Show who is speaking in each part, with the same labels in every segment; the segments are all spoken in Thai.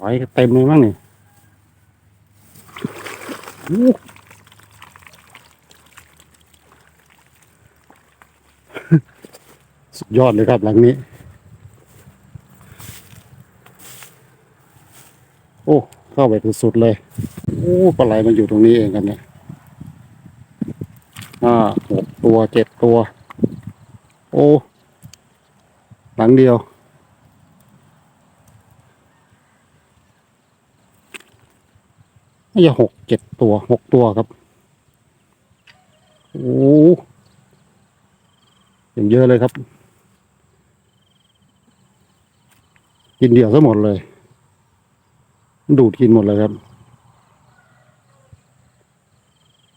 Speaker 1: หอยเต็มเลยมั้งนี่สุดยอดเลยครับหลังนี้ โอ้ เข้าไปสุดๆเลย โอ้ปลาไหลมันอยู่ตรงนี้เองกันเนี่ยห้าหกตัวเจ็ดตัว โอ้ หลังเดียว น่าจะหกเจ็ดตัวหกตัวครับโอ้อย่างเยอะเลยครับ กินเดี่ยวซะหมดเลย ดูดกินหมดเลยครับ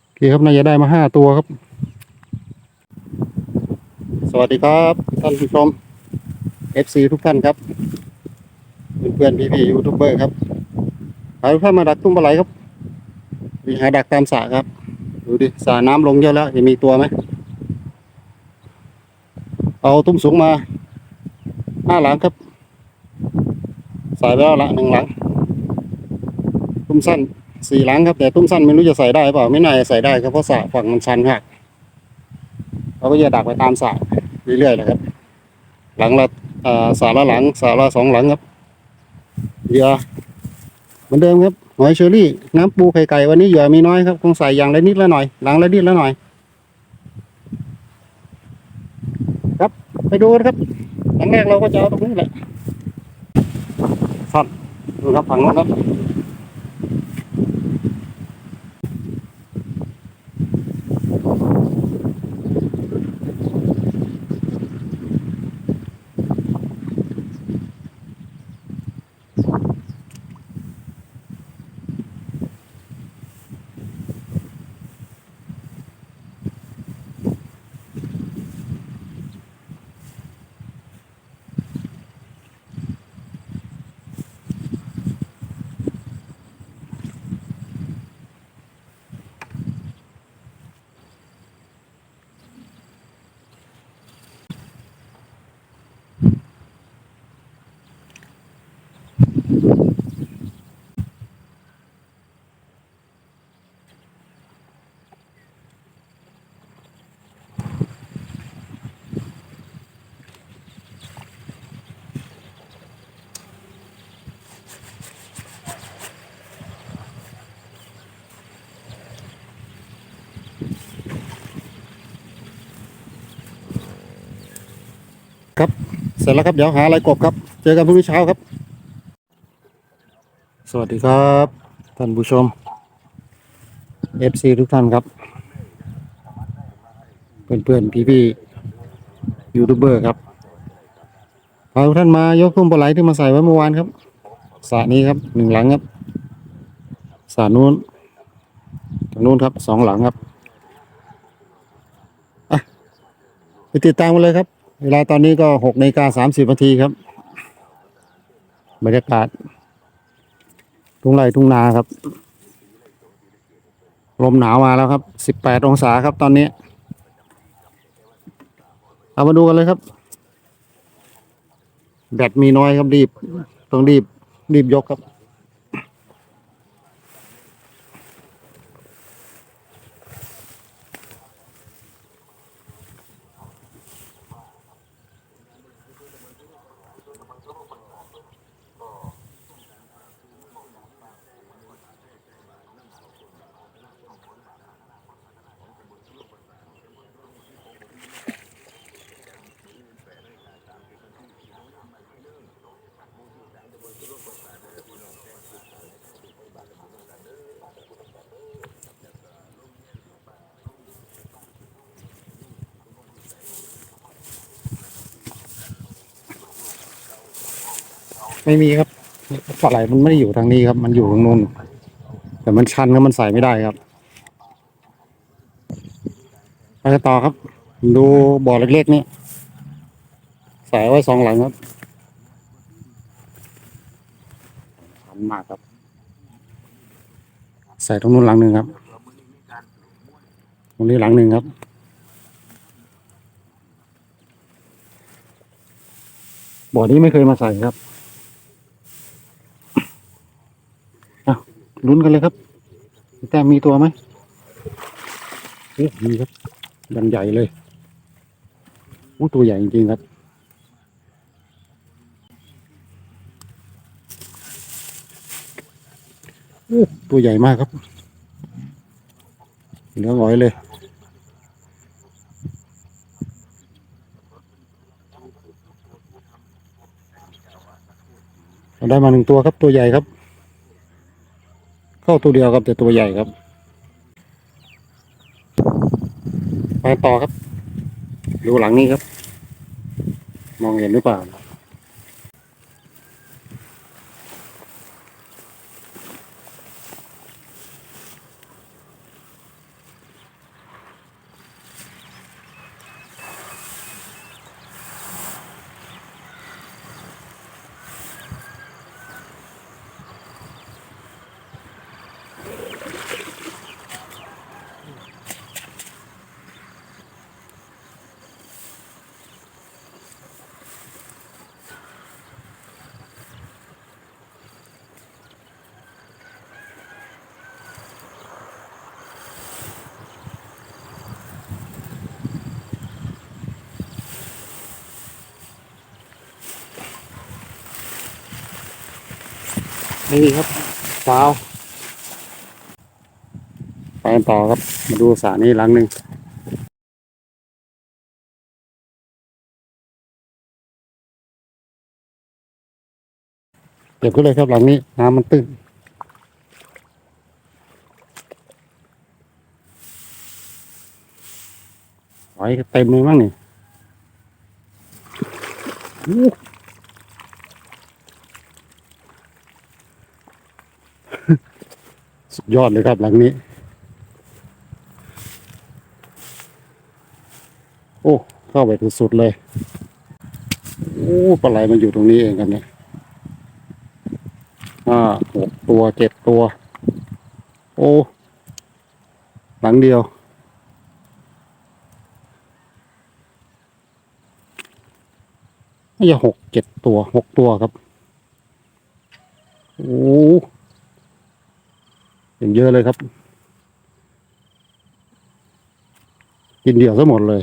Speaker 1: โอเคครับน่าจะได้มาห้าตัวครับ สวัสดีครับ ท่านผู้ชม FC ทุกท่านครับ เพื่อนๆพี่ๆยูทูบเบอร์ครับหาทุกท่านมาดักตุ้มปลาไหลครับ มีหาดักตามสระครับ ดูดิสระน้ำลงเยอะแล้วจะมีตัวไหมเอาตุ้มสูงมาห้าหลังครับ ใส่ไปแล้วละหนึ่งหลัง ตุ้มสั้นสี่หลังครับ แต่ตุ้มสั้นไม่รู้จะใส่ได้เปล่าไม่น่าจะใส่ได้ครับเพราะสระฝั่งมันชันครับเราก็จะดักไปตามสระเรื่อยๆนะครับ หลังละอ่าสระละหลังสระละสองหลังครับเยื่อเหมือนเดิมครับ หอยเชอรี่น้ำปูไข่ไก่วันนี้เหยื่อมีน้อยครับคงใส่อย่างละนิดละหน่อยหลังละนิดละหน่อย ครับไปดูนะครับหลังแรกเราก็จะเอาตรงนี้แหละสัตว์ดูครับฝั่งโน้นครับ เสร็จแล้วครับเดี๋ยวหาอะไรกบครับ เจอกันพรุ่งนี้เช้าครับ สวัสดีครับท่านผู้ชม FC ทุกท่านครับ เพื่อนๆพี่ๆยูทูบเบอร์ครับพาทุกท่านมายกตุ้มปลาไหลที่มาใส่ไว้เมื่อวานครับสระนี้ครับหนึ่งหลังครับสระนู้นตรงนู้นครับสองหลังครับไปติดตามกันเลยครับ เวลาตอนนี้ก็หกนาฬิกาสามสิบนาทีครับ บรรยากาศ ทุ่งไร่ทุ่งนาครับ ลมหนาวมาแล้วครับสิบแปดองศาครับตอนนี้ เอามาดูกันเลยครับ แบตมีน้อยครับรีบ ต้องรีบรีบยกครับ ไม่มีครับปลาไหลมันไม่ได้อยู่ทางนี้ครับ มันอยู่ตรงนู้นแต่มันชันครับมันใส่ไม่ได้ครับไปต่อครับ ดูบ่อเล็กๆนี่ใส่ไว้สองหลังครับชันมากครับ ใส่ตรงนู้นหลังหนึ่งครับตรงนี้หลังหนึ่งครับบ่อนี้ไม่เคยมาใส่ครับ ลุ้นกันเลยครับแต่มีตัวไหมโอ้มีครับยันใหญ่เลยโอ้ตัวใหญ่จริงๆครับ โอ้ตัวใหญ่มากครับเหลือหงอยเลยเราได้มาหนึ่งตัวครับตัวใหญ่ครับ เข้าตัวเดียวครับแต่ตัวใหญ่ครับไปต่อครับ ดูหลังนี้ครับ มองเห็นหรือเปล่า นี่ครับฟาวไปกันต่อครับ มาดูสระนี้หลังหนึ่งเก็บก็เลยครับหลังนี้น้ำมันตื้นไว้เต็มเลยมั้งนี่ สุดยอดเลยครับหลังนี้ โอ้ เข้าไปสุดๆเลย โอ้ปลาไหลมันอยู่ตรงนี้เองกันเนี่ยห้าหกตัวเจ็ดตัว โอ้ หลังเดียวน่าจะหกเจ็ดตัวหกตัวครับ โอ้ อย่างเยอะเลยครับ กินเดี่ยวซะหมดเลย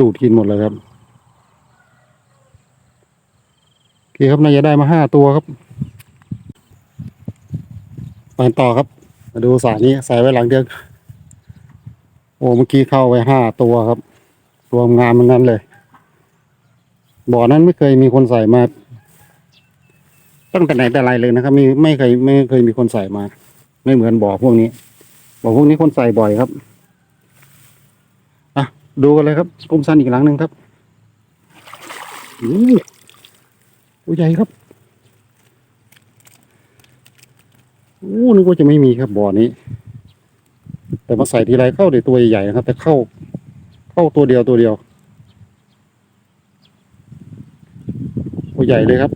Speaker 1: ดูดกินหมดเลยครับโอเคครับน่าจะได้มาห้าตัวครับไปต่อครับ มาดูสายนี้ใส่ไว้หลังเดียวโอ้เมื่อกี้เข้าไปห้าตัวครับ รวมงานมันนั้นเลย บ่อนั้นไม่เคยมีคนใส่มา ตั้งแต่ไหนแต่ไรเลยนะครับมีไม่เคยไม่เคยมีคนใส่มา ไม่เหมือนบ่อพวกนี้บ่อพวกนี้คนใส่บ่อยครับอะดูกันเลยครับกุ้มสั้นอีกหลังหนึ่งครับอู้ตัวใหญ่ครับอู้นึกว่าจะไม่มีครับบ่อนี้ แต่มาใส่ทีไรเข้าแต่ตัวใหญ่ๆนะครับ แต่เข้า เข้าตัวเดียวตัวเดียวตัวใหญ่เลยครับ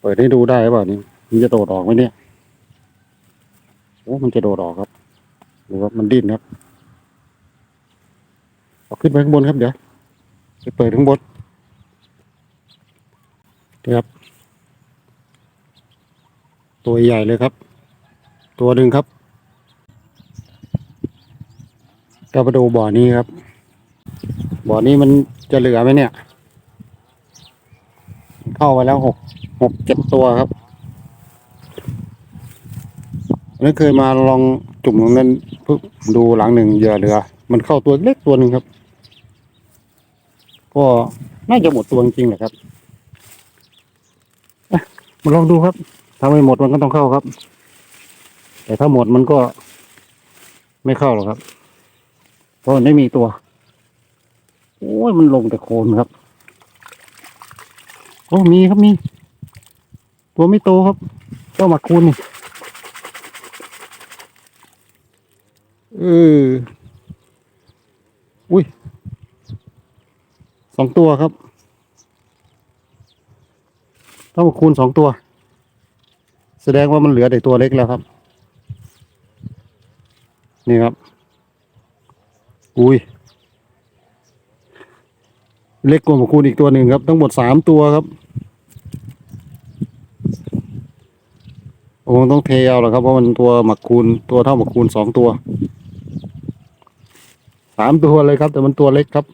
Speaker 1: เปิดให้ดูได้หรือเปล่านี่มันจะโดดออกไหมเนี่ยโอ้มันจะโดดออกครับ หรือว่ามันดิ้นครับเอาขึ้นไปข้างบนครับเดี๋ยวไปเปิดข้างบนนี่ครับ ตัวใหญ่เลยครับ ตัวหนึ่งครับก็มาดูบ่อนี้ครับ บ่อนี้มันจะเหลือไหมเนี่ย เข้าไปแล้วหก หกเจ็ดตัวครับนั่นเคยมาลองจุ่มตรงนั้นเพิ่งดูหลังหนึ่งเหยื่อเรือ มันเข้าตัวเล็กตัวหนึ่งครับ ก็น่าจะหมดตัวจริงๆแหละครับมาลองดูครับถ้าไม่หมดมันก็ต้องเข้าครับ แต่ถ้าหมดมันก็ไม่เข้าหรอกครับ เพราะมันไม่มีตัว โอ้ยมันลงแต่โคนครับ โอ้มีครับมี ตัวไม่โตครับเจ้าหมักคูณนี่เอออุ้ยสองตัวครับเจ้าหมักคูณสองตัว แสดงว่ามันเหลือแต่ตัวเล็กแล้วครับ นี่ครับ อุ้ยเล็กกว่าหมักคูณอีกตัวหนึ่งครับ ทั้งหมดสามตัวครับ โอ้ต้องเทเอาแล้วครับเพราะมันตัวหมักคูณตัวเท่าหมักคูณสองตัวสามตัวเลยครับ แต่มันตัวเล็กครับ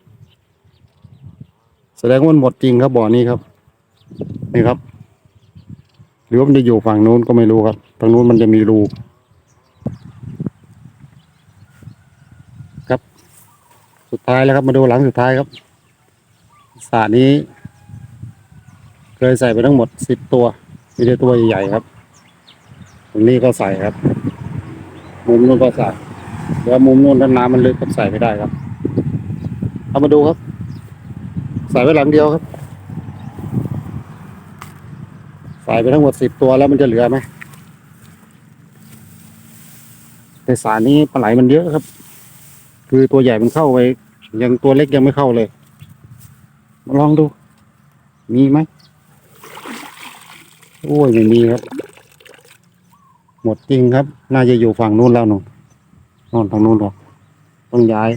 Speaker 1: แสดงว่ามันหมดจริงครับบ่อนี้ครับนี่ครับ หรือว่ามันจะอยู่ฝั่งนู้นก็ไม่รู้ครับทางนู้นมันจะมีรูครับ สุดท้ายแล้วครับมาดูหลังสุดท้ายครับสระนี้ เคยใส่ไปทั้งหมดสิบตัวมีแต่ตัวใหญ่ๆครับ ตรงนี้ก็ใส่ครับ มุมนู้นก็ใส่แล้วมุมนู้นถ้าน้ำมันลึกก็ใส่ไม่ได้ครับ เอามาดูครับ ใส่ไว้หลังเดียวครับ ใส่ไปทั้งหมดสิบตัวแล้วมันจะเหลือไหมในสารนี้ปลาไหลมันเยอะครับ คือตัวใหญ่มันเข้าไปยังตัวเล็กยังไม่เข้าเลยมาลองดู มีไหมโอ้ยไม่มีครับ หมดจริงครับ น่าจะอยู่ฝั่งนู้นแล้วหนูนอนฝั่งนู้นหรอกต้องย้าย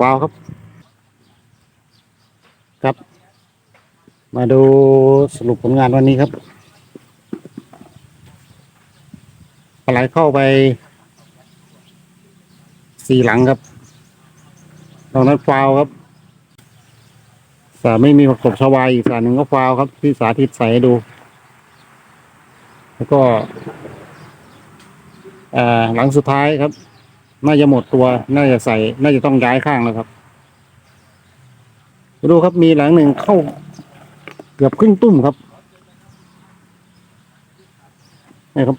Speaker 1: ว้าวครับ ครับ มาดูสรุปผลงานวันนี้ครับปลาไหลเข้าไปสี่หลังครับตอนนั้นฟาวครับ สาไม่มีประกบชวายอีกสาหนึ่งก็ฟาวครับ ที่สาธิตใส่ดู แล้วก็หลังสุดท้ายครับ น่าจะหมดตัว น่าจะใส่ น่าจะต้องย้ายข้างแล้วครับ ดูครับมีหลังหนึ่งเข้าเกือบครึ่งตุ้มครับนี่ครับ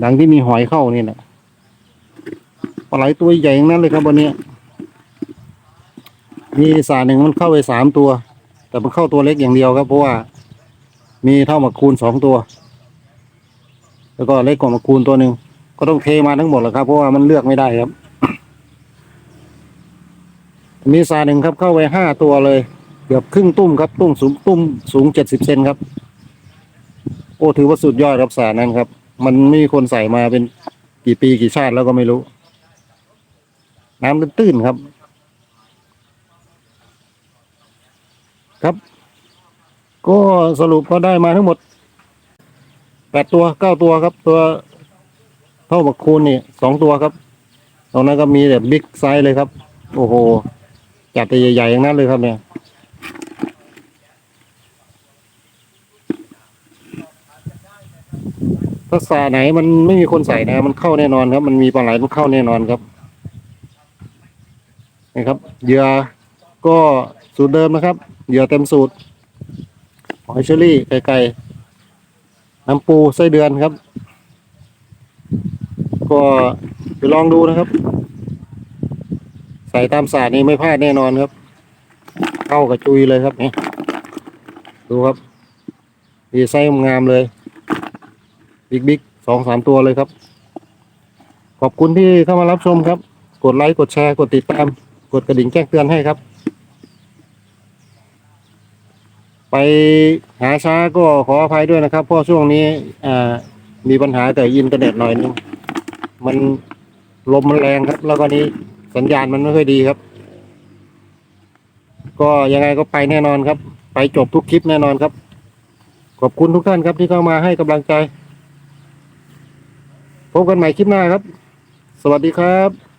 Speaker 1: หลังที่มีหอยเข้านี่แหละปลาไหลตัวใหญ่งนั้นเลยครับวันนี้ มีสาหนึ่งมันเข้าไปสามตัว แต่มันเข้าตัวเล็กอย่างเดียวครับ เพราะว่า มีเท่ามาคูณสองตัว แล้วก็เล็กกว่ามาคูณตัวหนึ่งก็ต้องเทมาทั้งหมดแหละครับ เพราะว่ามันเลือกไม่ได้ครับ มีสาหนึ่งครับเข้าไปห้าตัวเลยเกือบครึ่งตุ้มครับตุ้มสูงตุ้มสูงเจ็ดสิบเซนครับ โอ้ถือว่าสุดยอดครับสานั้นครับ มันไม่มีคนใส่มาเป็นกี่ปีกี่ชาติแล้วก็ไม่รู้ น้ำตื้นๆครับ ครับ ก็สรุปก็ได้มาทั้งหมดแปดตัวเก้าตัวครับ ตัวเท่าบักคูณนี่สองตัวครับตรงนั้นก็มีแบบบิ๊กไซส์เลยครับ โอ้โหจัดแต่ใหญ่ๆอย่างนั้นเลยครับเนี่ยถ้าสาไหนมันไม่มีคนใส่นะ มันเข้าแน่นอนครับ มันมีปลาไหลมันเข้าแน่นอนครับนี่ครับเหยื่อก็สูตรเดิมนะครับ เหยื่อเต็มสูตรหอยเชอรี่ไก่ๆน้ำปูไส้เดือนครับ ก็ไปลองดูนะครับ ใส่ตามศาสตร์นี้ไม่พลาดแน่นอนครับ เข้ากับจุยเลยครับนี่ดูครับดีไซน์งามเลย บิ๊กบิ๊กสองสามตัวเลยครับ ขอบคุณที่เข้ามารับชมครับ กดไลค์ กดแชร์ กดติดตาม กดกระดิ่งแจ้งเตือนให้ครับ ไปหาช้าก็ขออภัยด้วยนะครับ เพราะช่วงนี้มีปัญหากับอินเทอร์เน็ตหน่อยนึงมันลมมันแรงครับ แล้วก็นี้สัญญาณมันไม่ค่อยดีครับ ก็ยังไงก็ไปแน่นอนครับ ไปจบทุกคลิปแน่นอนครับ ขอบคุณทุกท่านครับที่เข้ามาให้กำลังใจพบกันใหม่คลิปหน้าครับ สวัสดีครับ